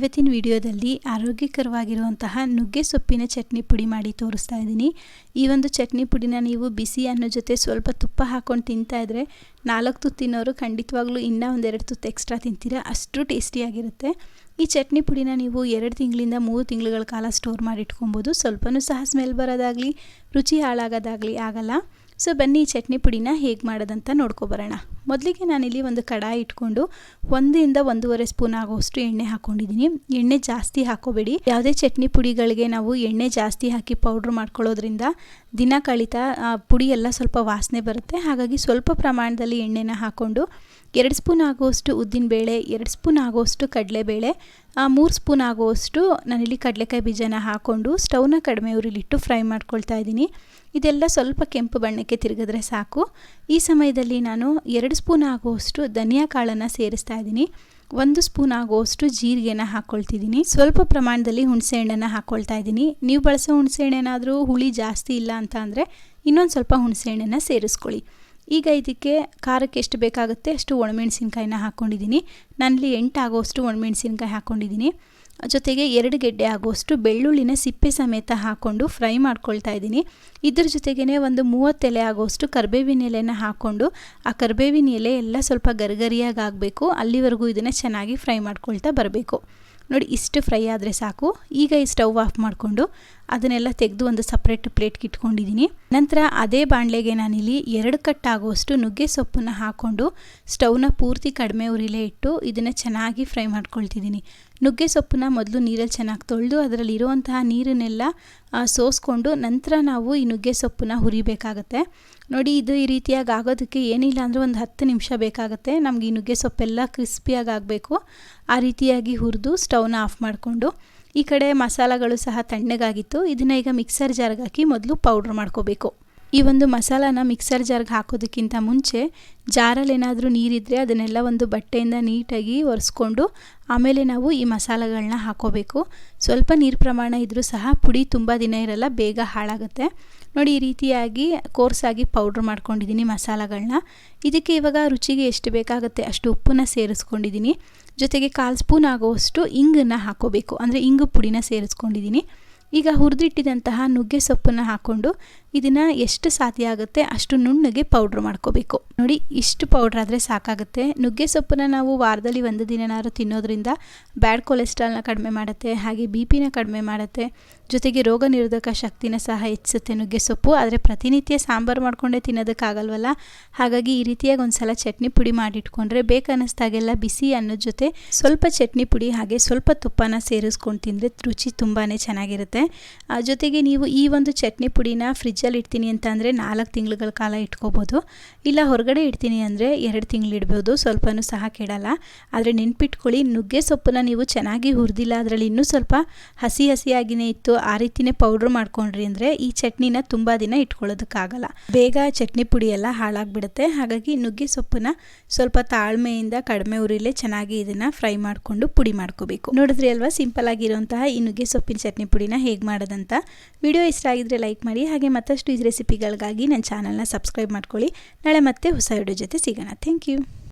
ಇವತ್ತಿನ ವಿಡಿಯೋದಲ್ಲಿ ಆರೋಗ್ಯಕರವಾಗಿರುವಂತಹ ನುಗ್ಗೆ ಸೊಪ್ಪಿನ ಚಟ್ನಿ ಪುಡಿ ಮಾಡಿ ತೋರಿಸ್ತಾ ಇದ್ದೀನಿ. ಈ ಒಂದು ಚಟ್ನಿ ಪುಡಿನ ನೀವು ಬಿಸಿ ಅನ್ನೋ ಜೊತೆ ಸ್ವಲ್ಪ ತುಪ್ಪ ಹಾಕ್ಕೊಂಡು ತಿಂತಾ ಇದ್ದರೆ ನಾಲ್ಕು ತುತ್ತು ತಿನ್ನೋರು ಖಂಡಿತವಾಗ್ಲೂ ಇನ್ನೂ ಒಂದೆರಡು ತುತ್ತು ಎಕ್ಸ್ಟ್ರಾ ತಿಂತೀರಾ? ಅಷ್ಟು ಟೇಸ್ಟಿಯಾಗಿರುತ್ತೆ ಈ ಚಟ್ನಿ ಪುಡಿನ ನೀವು ಎರಡು ತಿಂಗಳಿಂದ ಮೂರು ತಿಂಗಳುಗಳ ಕಾಲ ಸ್ಟೋರ್ ಮಾಡಿ ಇಟ್ಕೊಬೋದು ಸ್ವಲ್ಪನೂ ಸಹ ಸ್ಮೆಲ್ ಬರೋದಾಗಲಿ, ರುಚಿ ಹಾಳಾಗೋದಾಗಲಿ ಆಗಲ್ಲ. ಸೊ, ಬನ್ನಿ ಈ ಚಟ್ನಿ ಪುಡಿನ ಹೇಗೆ ಮಾಡೋದಂತ ನೋಡ್ಕೊಬರೋಣ ಮೊದಲಿಗೆ ನಾನಿಲ್ಲಿ ಒಂದು ಕಡಾಯಿ ಇಟ್ಕೊಂಡು ಒಂದರಿಂದ ಒಂದೂವರೆ ಸ್ಪೂನ್ ಆಗೋಷ್ಟು ಎಣ್ಣೆ ಹಾಕ್ಕೊಂಡಿದ್ದೀನಿ. ಎಣ್ಣೆ ಜಾಸ್ತಿ ಹಾಕೋಬೇಡಿ. ಯಾವುದೇ ಚಟ್ನಿ ಪುಡಿಗಳಿಗೆ ನಾವು ಎಣ್ಣೆ ಜಾಸ್ತಿ ಹಾಕಿ ಪೌಡ್ರ್ ಮಾಡ್ಕೊಳ್ಳೋದ್ರಿಂದ ದಿನ ಕಳೀತಾ ಪುಡಿ ಎಲ್ಲ ಸ್ವಲ್ಪ ವಾಸನೆ ಬರುತ್ತೆ. ಹಾಗಾಗಿ ಸ್ವಲ್ಪ ಪ್ರಮಾಣದಲ್ಲಿ ಎಣ್ಣೆನ ಹಾಕ್ಕೊಂಡು ಎರಡು ಸ್ಪೂನ್ ಆಗುವಷ್ಟು ಉದ್ದಿನಬೇಳೆ ಎರಡು ಸ್ಪೂನ್ ಆಗುವಷ್ಟು ಕಡಲೆಬೇಳೆ ಮೂರು ಸ್ಪೂನ್ ಆಗುವಷ್ಟು ನಾನಿಲ್ಲಿ ಕಡಲೆಕಾಯಿ ಬೀಜನ ಹಾಕ್ಕೊಂಡು ಸ್ಟವ್ನ ಕಡಿಮೆ ಉರಿಲಿಟ್ಟು ಫ್ರೈ ಮಾಡ್ಕೊಳ್ತಾ ಇದ್ದೀನಿ. ಇದೆಲ್ಲ ಸ್ವಲ್ಪ ಕೆಂಪು ಬಣ್ಣಕ್ಕೆ ತಿರುಗಿದ್ರೆ ಸಾಕು. ಈ ಸಮಯದಲ್ಲಿ ನಾನು ಎರಡು ಸ್ಪೂನ್ ಆಗುವಷ್ಟು ಧನಿಯಾ ಕಾಳನ್ನು ಸೇರಿಸ್ತಾ ಇದ್ದೀನಿ. ಒಂದು ಸ್ಪೂನ್ ಆಗುವಷ್ಟು ಜೀರಿಗೆನ ಹಾಕ್ಕೊಳ್ತಿದ್ದೀನಿ ಸ್ವಲ್ಪ ಪ್ರಮಾಣದಲ್ಲಿ ಹುಣಸೆ ಹಣ್ಣನ್ನು ಹಾಕ್ಕೊಳ್ತಾ ಇದ್ದೀನಿ. ನೀವು ಬಳಸೋ ಹುಣಸೆ ಹಣ್ಣೇನಾದರೂ ಹುಳಿ ಜಾಸ್ತಿ ಇಲ್ಲ ಅಂತ ಅಂದರೆ ಇನ್ನೊಂದು ಸ್ವಲ್ಪ ಹುಣಸೆ ಹಣ್ಣನ್ನು ಸೇರಿಸ್ಕೊಳ್ಳಿ. ಈಗ ಇದಕ್ಕೆ ಖಾರಕ್ಕೆ ಎಷ್ಟು ಬೇಕಾಗುತ್ತೆ ಅಷ್ಟು ಒಣಮೆಣಸಿನ್ಕಾಯಿನ ಹಾಕ್ಕೊಂಡಿದ್ದೀನಿ ನನ್ನಲ್ಲಿ ಎಂಟು ಆಗೋಷ್ಟು ಒಣಮೆಣಸಿನ್ಕಾಯಿ ಹಾಕ್ಕೊಂಡಿದ್ದೀನಿ ಜೊತೆಗೆ ಎರಡು ಗೆಡ್ಡೆ ಆಗುವಷ್ಟು ಬೆಳ್ಳುಳ್ಳಿನ ಸಿಪ್ಪೆ ಸಮೇತ ಹಾಕ್ಕೊಂಡು ಫ್ರೈ ಮಾಡ್ಕೊಳ್ತಾ ಇದ್ದೀನಿ. ಇದ್ರ ಜೊತೆಗೇ ಒಂದು ಮೂವತ್ತೆಲೆ ಆಗುವಷ್ಟು ಕರ್ಬೇವಿನ ಎಲೆನ ಹಾಕ್ಕೊಂಡು ಆ ಕರ್ಬೇವಿನ ಎಲೆ ಎಲ್ಲ ಸ್ವಲ್ಪ ಗರಿಗರಿಯಾಗಿ ಆಗಬೇಕು ಅಲ್ಲಿವರೆಗೂ ಇದನ್ನು ಚೆನ್ನಾಗಿ ಫ್ರೈ ಮಾಡ್ಕೊಳ್ತಾ ಬರಬೇಕು. ನೋಡಿ ಇಷ್ಟು ಫ್ರೈ ಆದರೆ ಸಾಕು. ಈಗ ಈ ಸ್ಟವ್ ಆಫ್ ಮಾಡಿಕೊಂಡು ಅದನ್ನೆಲ್ಲ ತೆಗೆದು ಒಂದು ಸಪ್ರೇಟ್ ಪ್ಲೇಟ್ಗೆ ಇಟ್ಕೊಂಡಿದ್ದೀನಿ. ನಂತರ ಅದೇ ಬಾಣಲೆಗೆ ನಾನಿಲ್ಲಿ ಎರಡು ಕಟ್ ಆಗುವಷ್ಟು ನುಗ್ಗೆ ಸೊಪ್ಪನ್ನು ಹಾಕ್ಕೊಂಡು ಸ್ಟವ್ನ ಪೂರ್ತಿ ಕಡಿಮೆ ಉರಿಲೇ ಇಟ್ಟು ಇದನ್ನು ಚೆನ್ನಾಗಿ ಫ್ರೈ ಮಾಡ್ಕೊಳ್ತಿದ್ದೀನಿ. ನುಗ್ಗೆ ಸೊಪ್ಪನ್ನ ಮೊದಲು ನೀರಲ್ಲಿ ಚೆನ್ನಾಗಿ ತೊಳೆದು ಅದರಲ್ಲಿ ಇರುವಂತಹ ನೀರನ್ನೆಲ್ಲ ಸೋಸ್ಕೊಂಡು ನಂತರ ನಾವು ಈ ನುಗ್ಗೆ ಸೊಪ್ಪನ್ನ ಹುರಿಬೇಕಾಗತ್ತೆ. ನೋಡಿ, ಇದು ಈ ರೀತಿಯಾಗಿ ಆಗೋದಕ್ಕೆ ಏನಿಲ್ಲ ಅಂದರೆ ಒಂದು ಹತ್ತು ನಿಮಿಷ ಬೇಕಾಗುತ್ತೆ. ನಮಗೆ ಈ ನುಗ್ಗೆ ಸೊಪ್ಪೆಲ್ಲ ಕ್ರಿಸ್ಪಿಯಾಗಿ ಆಗಬೇಕು. ಆ ರೀತಿಯಾಗಿ ಹುರಿದು ಸ್ಟವ್ನ ಆಫ್ ಮಾಡಿಕೊಂಡು ಈ ಕಡೆ ಮಸಾಲಗಳು ಸಹ ತಣ್ಣಗಾಗಿತ್ತು. ಇದನ್ನು ಈಗ ಮಿಕ್ಸರ್ ಜಾರ್ಗೆ ಹಾಕಿ ಮೊದಲು ಪೌಡ್ರ್ ಮಾಡ್ಕೋಬೇಕು. ಈ ಒಂದು ಮಸಾಲಾನ ಮಿಕ್ಸರ್ ಜಾರ್ಗೆ ಹಾಕೋದಕ್ಕಿಂತ ಮುಂಚೆ ಜಾರಲ್ಲಿ ಏನಾದರೂ ನೀರಿದ್ದರೆ ಅದನ್ನೆಲ್ಲ ಒಂದು ಬಟ್ಟೆಯಿಂದ ನೀಟಾಗಿ ಒರೆಸ್ಕೊಂಡು ಆಮೇಲೆ ನಾವು ಈ ಮಸಾಲೆಗಳನ್ನ ಹಾಕೋಬೇಕು. ಸ್ವಲ್ಪ ನೀರು ಪ್ರಮಾಣ ಇದ್ದರೂ ಸಹ ಪುಡಿ ತುಂಬ ದಿನ ಇರಲ್ಲ, ಬೇಗ ಹಾಳಾಗುತ್ತೆ. ನೋಡಿ ಈ ರೀತಿಯಾಗಿ ಕೋರ್ಸಾಗಿ ಪೌಡ್ರ್ ಮಾಡ್ಕೊಂಡಿದ್ದೀನಿ ಮಸಾಲೆಗಳನ್ನ ಇದಕ್ಕೆ ಇವಾಗ ರುಚಿಗೆ ಎಷ್ಟು ಬೇಕಾಗುತ್ತೆ ಅಷ್ಟು ಉಪ್ಪನ್ನು ಸೇರಿಸ್ಕೊಂಡಿದ್ದೀನಿ. ಜೊತೆಗೆ ಕಾಲು ಸ್ಪೂನ್ ಆಗುವಷ್ಟು ಇಂಗನ್ನು ಹಾಕೋಬೇಕು. ಅಂದರೆ ಇಂಗು ಪುಡಿನ ಸೇರಿಸ್ಕೊಂಡಿದ್ದೀನಿ. ಈಗ ಹುರಿದಿಟ್ಟಿದಂತಹ ನುಗ್ಗೆ ಸೊಪ್ಪನ್ನು ಹಾಕ್ಕೊಂಡು ಇದನ್ನು ಎಷ್ಟು ಸಾಧ್ಯ ಆಗುತ್ತೆ ಅಷ್ಟು ನುಣ್ಣಗೆ ಪೌಡ್ರ್ ಮಾಡ್ಕೋಬೇಕು. ನೋಡಿ, ಇಷ್ಟು ಪೌಡ್ರ್ ಆದರೆ ಸಾಕಾಗುತ್ತೆ. ನುಗ್ಗೆ ಸೊಪ್ಪನ್ನು ನಾವು ವಾರದಲ್ಲಿ ಒಂದು ದಿನನಾದ್ರು ತಿನ್ನೋದ್ರಿಂದ ಬ್ಯಾಡ್ ಕೊಲೆಸ್ಟ್ರಾಲ್ನ ಕಡಿಮೆ ಮಾಡುತ್ತೆ, ಹಾಗೆ ಬಿ ಪಿನ ಕಡಿಮೆ ಮಾಡುತ್ತೆ. ಜೊತೆಗೆ ರೋಗ ನಿರೋಧಕ ಶಕ್ತಿನ ಸಹ ಹೆಚ್ಚಿಸುತ್ತೆ ನುಗ್ಗೆ ಸೊಪ್ಪು. ಆದರೆ ಪ್ರತಿನಿತ್ಯ ಸಾಂಬಾರು ಮಾಡ್ಕೊಂಡೇ ತಿನ್ನೋದಕ್ಕಾಗಲ್ವಲ್ಲ? ಹಾಗಾಗಿ ಈ ರೀತಿಯಾಗಿ ಒಂದು ಸಲ ಚಟ್ನಿ ಪುಡಿ ಮಾಡಿಟ್ಕೊಂಡ್ರೆ ಬೇಕನ್ನಿಸ್ದಾಗೆಲ್ಲ ಬಿಸಿ ಅನ್ನೋದ ಜೊತೆ ಸ್ವಲ್ಪ ಚಟ್ನಿ ಪುಡಿ ಹಾಗೆ ಸ್ವಲ್ಪ ತುಪ್ಪನ ಸೇರಿಸ್ಕೊಂಡು ತಿಂದರೆ ರುಚಿ ತುಂಬಾ ಚೆನ್ನಾಗಿರುತ್ತೆ. ಜೊತೆಗೆ ನೀವು ಈ ಒಂದು ಚಟ್ನಿ ಪುಡಿನ ಫ್ರಿಜ್ಜಲ್ಲಿ ಇಡ್ತೀನಿ ಅಂತ ಅಂದರೆ ನಾಲ್ಕು ತಿಂಗಳುಗಳ ಕಾಲ ಇಟ್ಕೋಬೋದು. ಇಲ್ಲ ಹೊರಗಡೆ ಇಡ್ತೀನಿ ಅಂದರೆ ಎರಡು ತಿಂಗಳು ಇಡ್ಬೋದು, ಸ್ವಲ್ಪನೂ ಸಹ ಕೆಡಲ್ಲ. ಆದರೆ ನೆನ್ಪಿಟ್ಕೊಳ್ಳಿ, ನುಗ್ಗೆ ಸೊಪ್ಪನ್ನ ನೀವು ಚೆನ್ನಾಗಿ ಹುರಿದಿಲ್ಲ, ಅದರಲ್ಲಿ ಇನ್ನೂ ಸ್ವಲ್ಪ ಹಸಿ ಹಸಿಯಾಗಿನೇ ಇತ್ತು, ಆ ರೀತಿಯೇ ಪೌಡ್ರ್ ಮಾಡ್ಕೊಂಡ್ರಿ ಅಂದರೆ ಈ ಚಟ್ನಿನ ತುಂಬ ದಿನ ಇಟ್ಕೊಳ್ಳೋದಕ್ಕಾಗಲ್ಲ. ಬೇಗ ಚಟ್ನಿ ಪುಡಿ ಎಲ್ಲ ಹಾಳಾಗಿಬಿಡುತ್ತೆ. ಹಾಗಾಗಿ ನುಗ್ಗೆ ಸೊಪ್ಪನ್ನ ಸ್ವಲ್ಪ ತಾಳ್ಮೆಯಿಂದ ಕಡಿಮೆ ಉರಿಲೇ ಚೆನ್ನಾಗಿ ಇದನ್ನು ಫ್ರೈ ಮಾಡಿಕೊಂಡು ಪುಡಿ ಮಾಡ್ಕೋಬೇಕು. ನೋಡಿದ್ರಿ ಅಲ್ವಾ? ಸಿಂಪಲ್ ಆಗಿರುವಂತಹ ಈ ನುಗ್ಗೆ ಸೊಪ್ಪಿನ ಚಟ್ನಿ ಪುಡಿನ ಹೇಗೆ ಮಾಡೋದಂತ ವಿಡಿಯೋ ಇಷ್ಟ ಆಗಿದ್ರೆ ಲೈಕ್ ಮಾಡಿ ಹಾಗೆ ಮತ್ತಷ್ಟು ಈ ರೆಸಿಪಿಗಳಿಗಾಗಿ ನನ್ನ ಚಾನಲ್ನ ಸಬ್ಸ್ಕ್ರೈಬ್ ಮಾಡ್ಕೊಳ್ಳಿ. ನಾಳೆ ಮತ್ತೆ ಹೊಸ ವಿಡಿಯೋ ಜೊತೆ ಸಿಗೋಣ. Thank you